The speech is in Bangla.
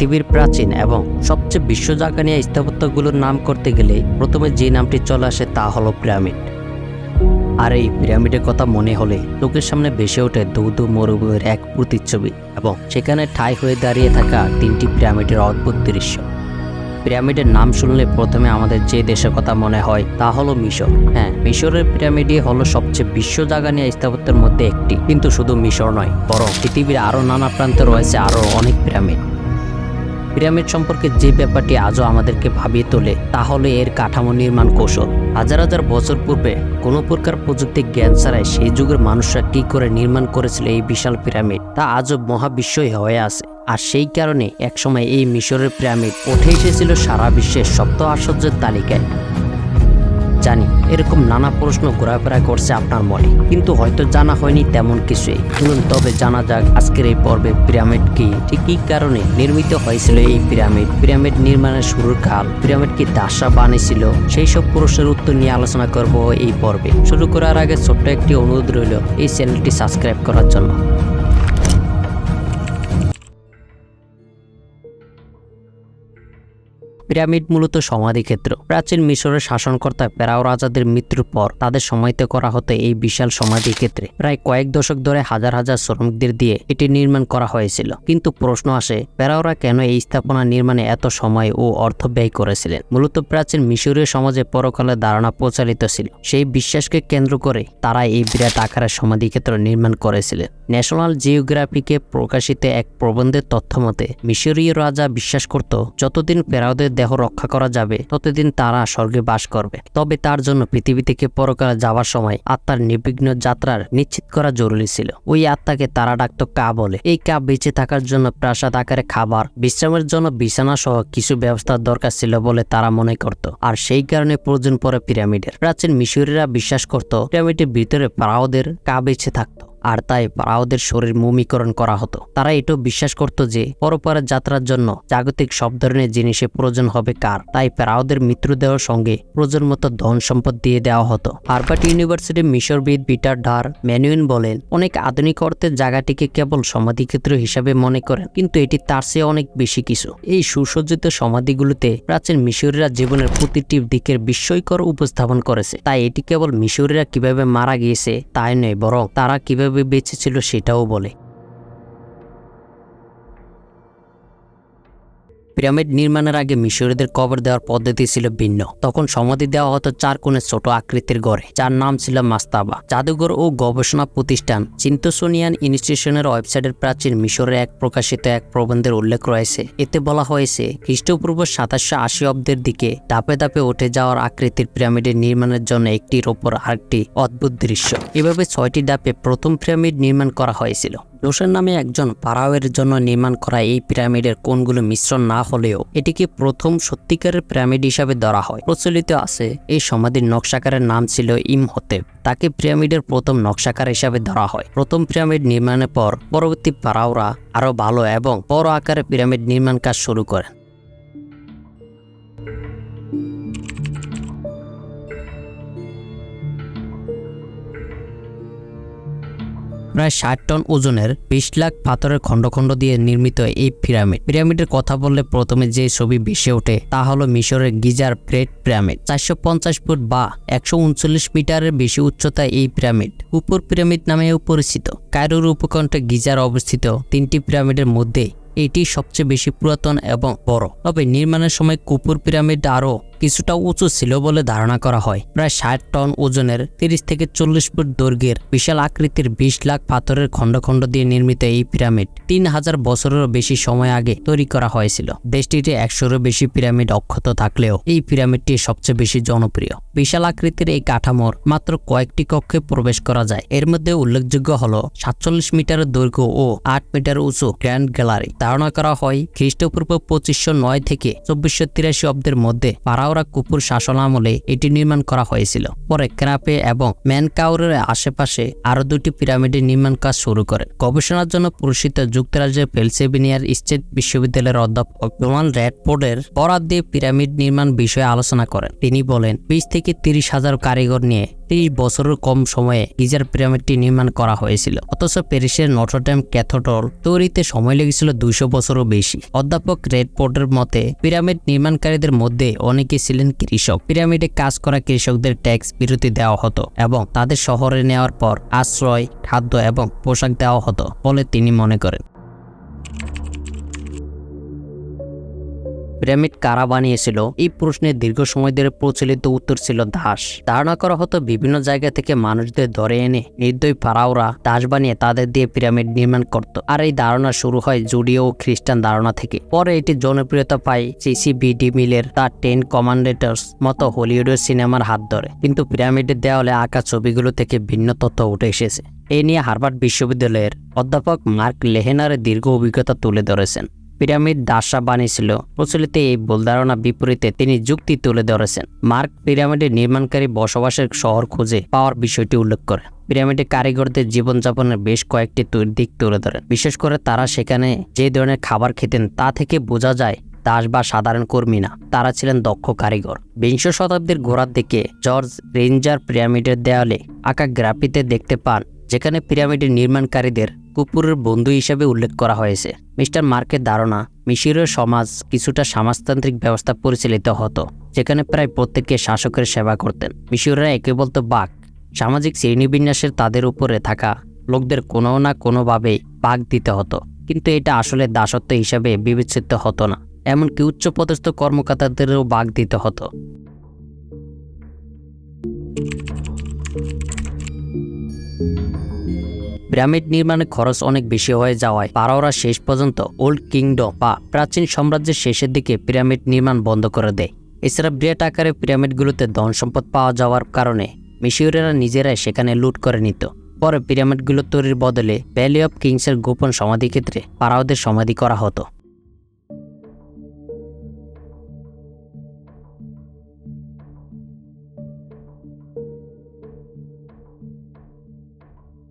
পৃথিবীর প্রাচীন এবং সবচেয়ে বিশ্বজাগানিয়া স্থাপত্যগুলোর নাম করতে গেলে প্রথমে যে নামটি চলে আসে তা হলো পিরামিড। আর এই পিরামিডের কথা মনে হলে লোকের সামনে ভেসে ওঠে দৌদু মরুভূমির এক প্রতিচ্ছবি এবং সেখানে ঠাই হয়ে দাঁড়িয়ে থাকা তিনটি পিরামিডের অদ্ভুত দৃশ্য। পিরামিডের নাম শুনলে প্রথমে আমাদের যে দেশের কথা মনে হয় তা হলো মিশর। হ্যাঁ মিশরের পিরামিডই হলো সবচেয়ে বিশ্বজাগানিয়া স্থাপত্যের মধ্যে একটি। কিন্তু শুধু মিশর নয়, বরং পৃথিবীর আরও নানা প্রান্তে রয়েছে আরও অনেক পিরামিড। পিরামিড সম্পর্কে যে ব্যাপারটি আজও আমাদেরকে ভাবিয়ে তোলে, তা হলো এর কাঠামো নির্মাণ কৌশল। হাজার হাজার বছর পূর্বে কোনো প্রকার প্রযুক্তি জ্ঞান ছাড়াই সেই যুগের মানুষরা কি করে নির্মাণ করেছিল এই বিশাল পিরামিড, তা আজও মহাবিশ্বই হয়ে আছে। আর সেই কারণে একসময় এই মিশরের পিরামিড উঠে এসেছিল সারা বিশ্বের সপ্ত আশ্চর্যের তালিকায়। জানি, এরকম নানা প্রশ্ন ঘোরাফেরা করছে আপনার মনে। কিন্তু হয়তো জানা হয়নি তেমন কিছুই। চলুন, তবে জানা যাক আজকের এই পর্বে পিরামিড কি? ঠিক কী কারণে নির্মিত হয়েছিল এই পিরামিড। পিরামিড নির্মাণের শুরুর কাল পিরামিড কি দাসা বানিয়েছিল? সেই সব প্রশ্নের উত্তর নিয়ে আলোচনা করব এই পর্বে। শুরু করার আগে ছোট্ট একটি অনুরোধ রইল এই চ্যানেলটি সাবস্ক্রাইব করার জন্য। পিরামিড মূলত সমাধিক্ষেত্র প্রাচীন মিশরের শাসনকর্তা পেরাও রাজাদের মৃত্যুর পর তাদের সময়তে করা হতো এই বিশাল সমাধিক্ষেত্রে প্রায় কয়েক দশক ধরে হাজার হাজার শ্রমিকদের দিয়ে এটি নির্মাণ করা হয়েছিল। কিন্তু প্রশ্ন আসে পেরাওরা কেন এই স্থাপনা নির্মাণে এত সময় ও অর্থ ব্যয় করেছিলেন? মূলত প্রাচীন মিশরীয় সমাজে পরকালে ধারণা প্রচারিত ছিল। সেই বিশ্বাসকে কেন্দ্র করে তারা এই বিরাট আকারের সমাধিক্ষেত্র নির্মাণ করেছিলেন। ন্যাশনাল জিওগ্রাফিকে প্রকাশিত এক প্রবন্ধের তথ্য মতে মিশরীয় রাজা বিশ্বাস করত, যতদিন ফেরাওদের দেহ রক্ষা করা যাবে। ততদিন তারা স্বর্গে বাস করবে। তবে তার জন্য পৃথিবী থেকে পরকালে যাওয়ার সময় আত্মার নির্বিঘ্ন যাত্রার নিশ্চিত করা জরুরি ছিল। ওই আত্মাকে তারা ডাকত কা বলে। এই কা বেঁচে থাকার জন্য প্রাসাদ আকারে খাবার, বিশ্রামের জন্য বিছানা সহ কিছু ব্যবস্থার দরকার ছিল বলে তারা মনে করত। আর সেই কারণে প্রয়োজন পড়ে পিরামিডের। প্রাচীন মিশরীরা বিশ্বাস করত, পিরামিডের ভিতরে পাড়াওদের কা বেঁচে থাকতো। আর তাই পাড়াওদের শরীর মুমিকরণ করা হতো। তারা এটাও বিশ্বাস করত যে পরপরের যাত্রার জন্য জাগতিক সব ধরনের জিনিসের প্রয়োজন হবে কার। তাই পাড়াওদের মৃত্যুদেহের সঙ্গে প্রয়োজন মতো ধন সম্পদ দিয়ে দেওয়া হতো। হার্ভার্ড ইউনিভার্সিটির মিশরবিদ পিটার ডার ম্যানুয়েন বলেন, অনেক আধুনিক অর্থে জায়গাটিকে কেবল সমাধিক্ষেত্র হিসাবে মনে করেন, কিন্তু এটি তার চেয়ে অনেক বেশি কিছু। এই সুসজ্জিত সমাধিগুলোতে প্রাচীন মিশরীরা জীবনের প্রতিটি দিকের বিস্ময়কর উপস্থাপন করেছে। তাই এটি কেবল মিশরীরা কীভাবে মারা গিয়েছে তাই নয়, বরং তারা কীভাবে বেঁচে ছিল সেটাও বলে। পিরামিড নির্মাণের আগে মিশরীদের কবর দেওয়ার পদ্ধতি ছিল ভিন্ন। তখন সমাধি দেওয়া হতো চার কোণের ছোট আকৃতির গড়ে, যার নাম ছিল মাস্তাবা। জাদুঘর ও গবেষণা প্রতিষ্ঠান চিন্তোসোনিয়ান ইনস্টিটিউশনের ওয়েবসাইটের প্রাচীন মিশরের এক প্রকাশিত এক প্রবন্ধের উল্লেখ রয়েছে। এতে বলা হয়েছে, খ্রিস্টপূর্ব সাতাশশো আশি অব্দের দিকে ধাপে ধাপে উঠে যাওয়ার আকৃতির পিরামিডের নির্মাণের জন্য একটির ওপর আরেকটি অদ্ভুত দৃশ্য। এভাবে ছয়টি ধাপে প্রথম পিরামিড নির্মাণ করা হয়েছিল। রোশন নামে একজন পারাওয়ের জন্য নির্মাণ করা এই পিরামিডের কোনগুলো মিশ্রণ না হলেও এটিকে প্রথম সত্যিকারের পিরামিড হিসাবে ধরা হয়। প্রচলিত আছে, এই সমাধির নকশাকারের নাম ছিল ইমহতেব। তাকে পিরামিডের প্রথম নকশাকার হিসাবে ধরা হয়। প্রথম পিরামিড নির্মাণের পর পরবর্তী পারাওরা আরও ভালো এবং বড় আকারে পিরামিড নির্মাণ কাজ শুরু করেন। প্রায় ষাট টন ওজনের বিশ লাখ পাথরের খণ্ড খণ্ড দিয়ে নির্মিত এই পিরামিড। পিরামিডের কথা বললে প্রথমে যে ছবি ভেসে ওঠে, তা হলো মিশরের গিজার প্লেট পিরামিড। চারশো পঞ্চাশ ফুট বা একশো উনচল্লিশ মিটারের বেশি উচ্চতায় এই পিরামিড, উপর পিরামিড নামেও পরিচিত। কায়রোর উপকণ্ঠে গিজার অবস্থিত তিনটি পিরামিডের মধ্যে এটি সবচেয়ে বেশি পুরাতন এবং বড়। তবে নির্মাণের সময় কুপুর পিরামিড আরও কিছুটা উঁচু ছিল বলে ধারণা করা হয়। প্রায় ষাট টন ওজনের তিরিশ থেকে চল্লিশ ফুট দৈর্ঘ্যের বিশাল আকৃতির বিশ লাখ পাথরের খণ্ড খণ্ড দিয়ে নির্মিত এই পিরামিড তিন হাজার বছরেরও বেশি সময় আগে তৈরি করা হয়েছিল। দেশটিতে একশোরও বেশি পিরামিড অক্ষত থাকলেও এই পিরামিডটি সবচেয়ে বেশি জনপ্রিয়। বিশাল আকৃতির এই কাঠামোর মাত্র কয়েকটি কক্ষে প্রবেশ করা যায়। এর মধ্যে উল্লেখযোগ্য হল সাতচল্লিশ মিটারের দৈর্ঘ্য ও আট মিটার উঁচু গ্র্যান্ড গ্যালারি। ধারণা করা হয় খ্রিস্টপূর্ব পঁচিশশো নয় থেকে চব্বিশশো তিরাশি অব্দের মধ্যে পাড়াওরা কুপুর শাসন আমলে এটি নির্মাণ করা হয়েছিল। পরে ক্রাপে এবং ম্যানকাউরের আশেপাশে আরও দুটি পিরামিডের নির্মাণ কাজ শুরু করে। গবেষণার জন্য পুরস্কৃত যুক্তরাজ্যের পেলসেভিনিয়ার স্টেট বিশ্ববিদ্যালয়ের অধ্যাপক ডোনাল র্যাডফোর্ডের বরাদ দিয়ে পিরামিড নির্মাণ বিষয়ে আলোচনা করেন। তিনি বলেন, বিশ থেকে তিরিশ হাজার কারিগর নিয়ে তিরিশ বছরের কম সময়ে গিজার পিরামিডটি নির্মাণ করা হয়েছিল। অথচ প্যারিসের নটরডেম ক্যাথোডল তৈরিতে সময় লেগেছিল দুইশো বছরও বেশি। অধ্যাপক রেডপোর্টের মতে, পিরামিড নির্মাণকারীদের মধ্যে অনেকে ছিলেন কৃষক। পিরামিডে কাজ করা কৃষকদের ট্যাক্স বিরতি দেওয়া হতো এবং তাদের শহরে নেওয়ার পর আশ্রয়, খাদ্য এবং পোশাক দেওয়া হতো বলে তিনি মনে করেন। পিরামিড কারা বানিয়েছিল? এই প্রশ্নের দীর্ঘ সময় ধরে প্রচলিত উত্তর ছিল দাস। ধারণা করা হতো বিভিন্ন জায়গা থেকে মানুষদের ধরে এনে নির্দয় ফারাওরা দাস বানিয়ে তাদের দিয়ে পিরামিড নির্মাণ করত। আর এই ধারণা শুরু হয় জুডিও ও খ্রিস্টান ধারণা থেকে। পরে এটি জনপ্রিয়তা পায় সিসি ডি মিলের তার টেন কমান্ডেটার্স মতো হলিউডের সিনেমার হাত ধরে। কিন্তু পিরামিডের দেওয়ালে আঁকা ছবিগুলো থেকে ভিন্ন তথ্য উঠে এসেছে। এ নিয়ে হার্ভার্ড বিশ্ববিদ্যালয়ের অধ্যাপক মার্ক লেহেনারের দীর্ঘ অভিজ্ঞতা তুলে ধরেছেন। পিরামিড দাসরা বানিয়েছিল। প্রচলিত এই ভুল ধারণা বিপরীতে তিনি যুক্তি তুলে ধরেছেন। মার্ক পিরামিডের নির্মাণকারী বসবাসের শহর খুঁজে পাওয়ার বিষয়টি উল্লেখ করে। পিরামিডে কারিগরদের জীবনযাপনের বেশ কয়েকটি দিক তুলে ধরেন বিশেষ করে তারা সেখানে যে ধরনের খাবার খেতেন তা থেকে বোঝা যায় দাস বা সাধারণ কর্মী না, তারা ছিলেন দক্ষ কারিগর। বিংশ শতাব্দীর গোড়ার দিকে জর্জ রেঞ্জার পিরামিডের দেয়ালে আঁকা গ্রাফিতে দেখতে পান, যেখানে পিরামিডের নির্মাণকারীদের কুকুরের বন্ধু হিসেবে উল্লেখ করা হয়েছে। মিস্টার মার্কের ধারণা, মিশরীয় সমাজ কিছুটা সমাজতান্ত্রিক ব্যবস্থা পরিচালিত হতো, যেখানে প্রায় প্রত্যেকে শাসকের সেবা করতেন। মিশরীয়রা একে বলতো বাঘ। সামাজিক শ্রেণীবিন্যাসের তাদের উপরে থাকা লোকদের কোনো না কোনোভাবেই বাঘ দিতে হতো। কিন্তু এটা আসলে দাসত্ব হিসাবে বিবেচিত হতো না। এমনকি উচ্চপদস্থ কর্মকর্তাদেরও বাঘ দিতে হতো। পিরামিড নির্মাণে খরচ অনেক বেশি হয়ে যাওয়ায় পারাওরা শেষ পর্যন্ত ওল্ড কিংডম বা প্রাচীন সাম্রাজ্যের শেষের দিকে পিরামিড নির্মাণ বন্ধ করে দেয়। এছাড়া বিরাট আকারে পিরামিডগুলোতে ধন সম্পদ পাওয়া যাওয়ার কারণে মিশরীয়রা নিজেরাই সেখানে লুট করে নিত। পরে পিরামিডগুলো তৈরির বদলে ভ্যালি অফ কিংসের গোপন সমাধিক্ষেত্রে পারাওদের সমাধি করা হতো।